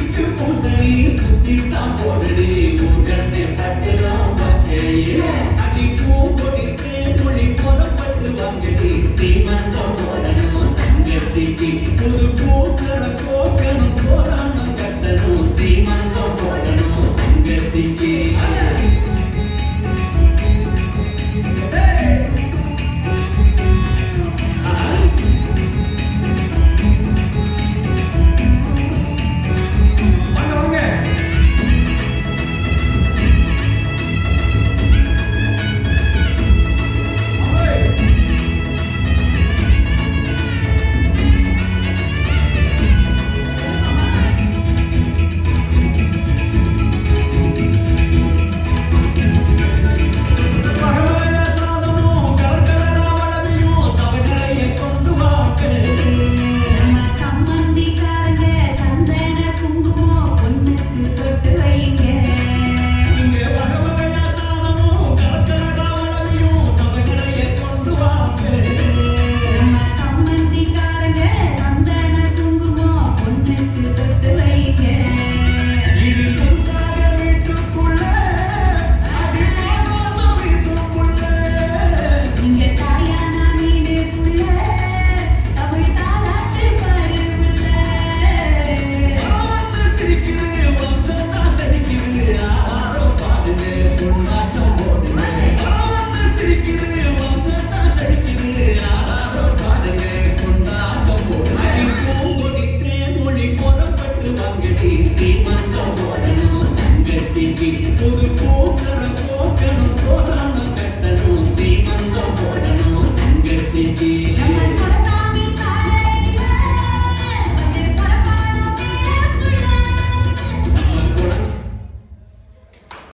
சிக்கு பூசணி சுத்தி தான் போடுடி. உடனே பட்டுதான் பக்கையில அடி பூ கொடிக்கு மொழி புறப்பட்டு வாங்கடி. சீமந்தம் போடணும் தங்கச்சிக்கு ஒரு பூக்கண கோக்கணும் Amen. శ్రీమంతో తండ్రికి తొడుపు కరకు